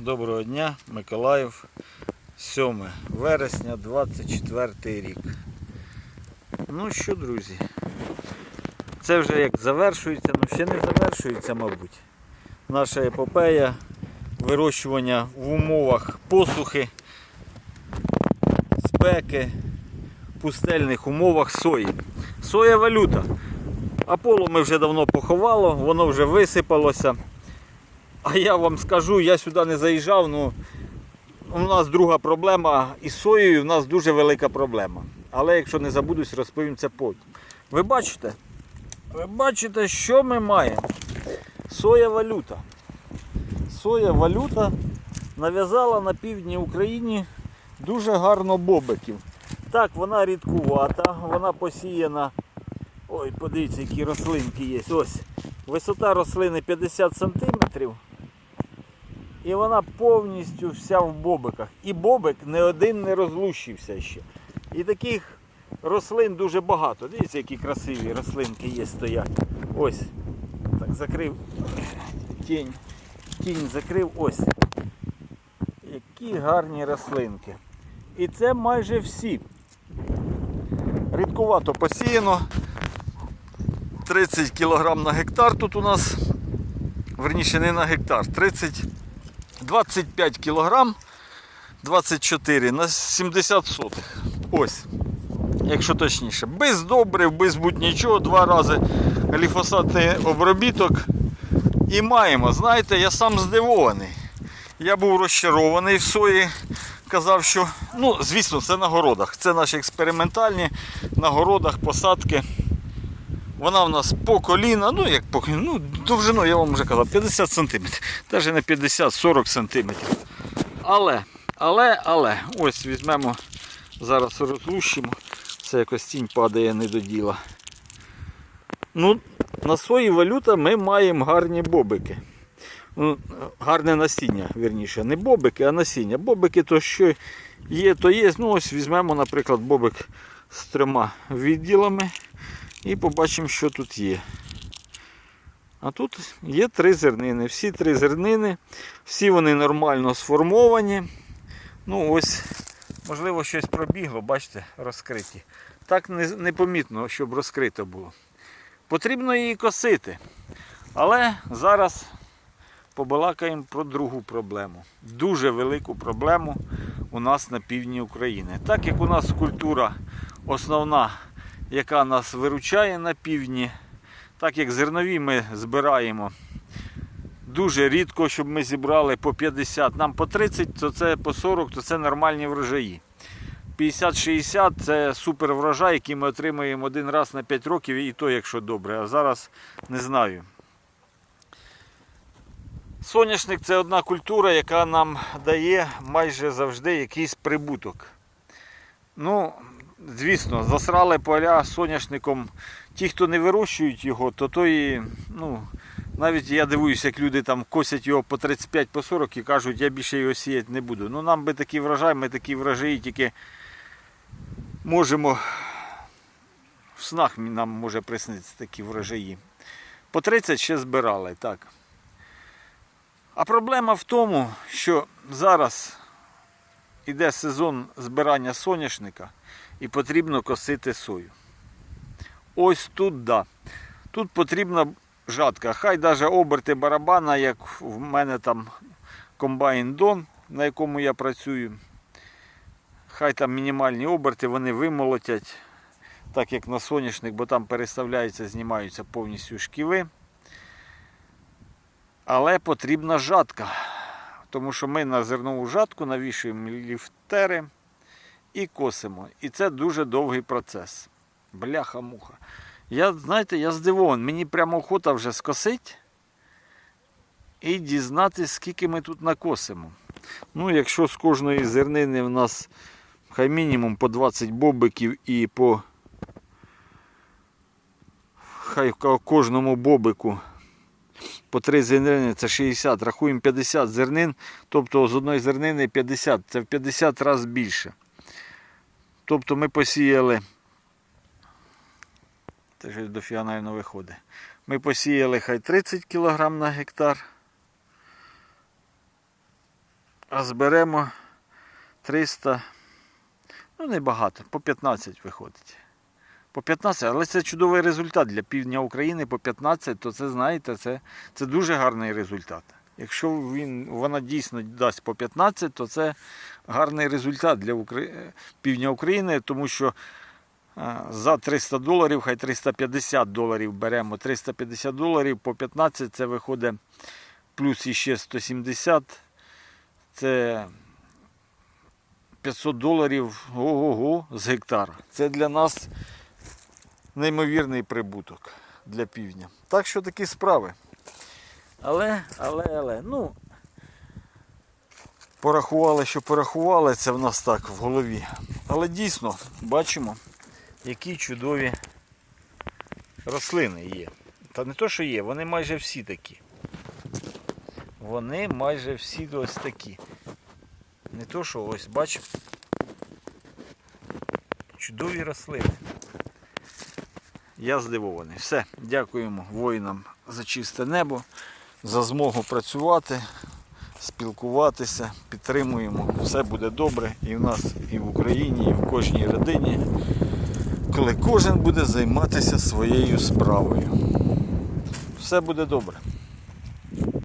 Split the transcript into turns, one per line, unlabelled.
Доброго дня, Миколаїв, 7 вересня, 24 рік. Ну що, друзі, це вже як завершується, ну ще не завершується, мабуть. Наша епопея вирощування в умовах посухи, спеки, пустельних умовах сої. Соя валюта. Аполло ми вже давно поховало, воно вже висипалося. А я вам скажу, я сюди не заїжджав, ну у нас друга проблема із соєю, у нас дуже велика проблема. Але якщо не забудусь, розповім це потім. Ви бачите? Ви бачите, що ми маємо? Соя валюта. Соя валюта нав'язала на півдні України дуже гарно бобиків. Так, вона рідкувата, вона посіяна. Ой, подивіться, які рослинки є. Ось. Висота рослини 50 см. І вона повністю вся в бобиках. І бобик не один не розлущився ще. І таких рослин дуже багато. Дивіться, які красиві рослинки є стоять. Ось. Так, закрив тінь. Тінь закрив. Ось. Які гарні рослинки. І це майже всі. Рідкувато посіяно. 30 кг на гектар тут у нас. Верніше не на гектар. 30 25 кг 24 на 70 сотих. Ось. Якщо точніше. Без добрив, без будь-нічого, два рази гліфосатний обробіток. І маємо. Знаєте, я сам здивований. Я був розчарований в сої. Казав, що, ну, звісно, це на городах. Це наші експериментальні на городах посадки. Вона в нас по коліна, ну як по ну, довжину, я вам вже казав, 50 см. Навіть не 50-40 см. Але, але, але, ось візьмемо, зараз розлущимо. Це якось тінь падає не до діла. Ну, на сої валюта ми маємо гарні бобики. Ну, гарне насіння, вірніше. Не бобики, а насіння. Бобики то що є, то є. Ну ось візьмемо, наприклад, бобик з трьома відділами. І побачимо, що тут є. А тут є три зернини. Всі три зернини, всі вони нормально сформовані. Ну ось, можливо, щось пробігло, бачите, розкриті. Так непомітно, щоб розкрито було. Потрібно її косити. Але зараз побалакаємо про другу проблему. Дуже велику проблему у нас на півдні України. Так як у нас культура основна яка нас виручає на півдні. Так як зернові ми збираємо дуже рідко, щоб ми зібрали по 50, нам по 30, то це по 40, то це нормальні врожаї. 50-60 це супер врожай, який ми отримуємо один раз на 5 років, і то, якщо добре. А зараз не знаю. Соняшник це одна культура, яка нам дає майже завжди якийсь прибуток. Ну, звісно, засрали поля соняшником. Ті, хто не вирощують його, то той, ну, навіть я дивуюся, як люди там косять його по 35 по 40 і кажуть, я більше його сіяти не буду. Ну нам би такий врожай, ми такі врожаї тільки можемо. В снах нам може приснитися такі врожаї. По 30 ще збирали, так. А проблема в тому, що зараз іде сезон збирання соняшника і потрібно косити сою. Ось тут да. Тут потрібна жатка. Хай навіть оберти барабана, як в мене там комбайн Дон, на якому я працюю. Хай там мінімальні оберти, вони вимолотять, так як на соняшник, бо там переставляються, знімаються повністю шківи. Але потрібна жатка. Тому що ми на зернову жатку навішуємо ліфтери і косимо. І це дуже довгий процес. Бляха-муха. Я, знаєте, я здивований. Мені прямо охота вже скосить і дізнатися, скільки ми тут накосимо. Ну, якщо з кожної зернини в нас хай мінімум по 20 бобиків і по хай ко- кожному бобику по 3 зернини це 60, рахуємо 50 зернин, тобто з одної зернини 50, це в 50 разів більше. Тобто ми посіяли. Це ж дофіга, навіть, виходить. Ми посіяли хай 30 кг на гектар. А зберемо 300, ну небагато, по 15 виходить. По 15, але це чудовий результат для півдня України по 15, то це знаєте, це, це дуже гарний результат. Якщо він, вона дійсно дасть по 15, то це гарний результат для Укра... півдня України, тому що за 300 доларів, хай 350 доларів беремо. 350 доларів по 15 це виходить плюс іще 170. Це 500 доларів ого-го з гектара. Це для нас неймовірний прибуток для півдня. Так що такі справи. Але, але, але, ну, порахували, що порахували, це в нас так в голові. Але дійсно бачимо, які чудові рослини є. Та не то, що є, вони майже всі такі. Вони майже всі ось такі. Не то, що ось бачимо. Чудові рослини. Я здивований. Все, дякуємо воїнам за чисте небо, за змогу працювати, спілкуватися, підтримуємо. Все буде добре і в нас, і в Україні, і в кожній родині, коли кожен буде займатися своєю справою. Все буде добре.